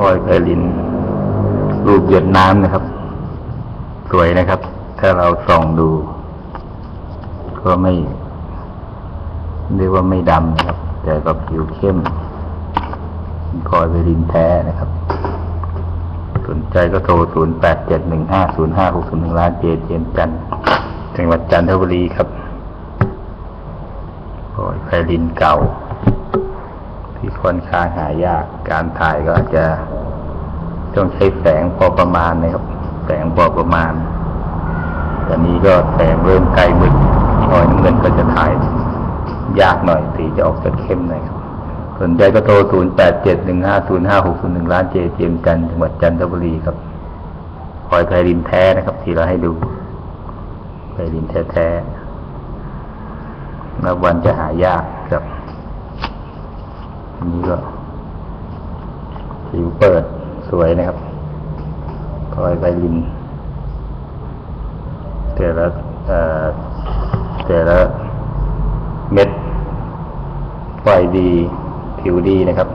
พลอยไพลิน รูปหยดน้ำนะครับ สวยนะครับ ถ้าเราส่องดู ก็ไม่เรียกว่าไม่ดำนะครับ แต่ก็ผิวเข้มพลอยไพลินแท้นะครับ สนใจก็โทร 0 8 7 1 5 0 5 6 0 1ล้านเจเจมส์จันทร์จังหวัดจันทบุรีครับพลอยไพลินเก่า ที่ค่อนข้างหายาก การถ่ายก็จะต้องใช้แสงพอประมาณนะครับ แสงพอประมาณ ตอนนี้ก็แสงเริ่มใกล้มืดพลอยน้ำเงินก็จะถ่ายยากหน่อยสีจะออกจะเข้มหน่อยครับสนใจก็โทร 0 8 7 1 5 0 5 6 0 1ล้านเจเจมจันจังหวัดจันทบุรีครับพลอยไพรินแท้นะครับ ที่เราให้ดูไพรินแท้แท้ๆนับวันจะหายากครับ อันนี้ก็ผิวเปิดสวยนะครับพลอยไปลินแต่ละเอ่อแต่ละเม็ดไฟดี ผิวดีนะครับ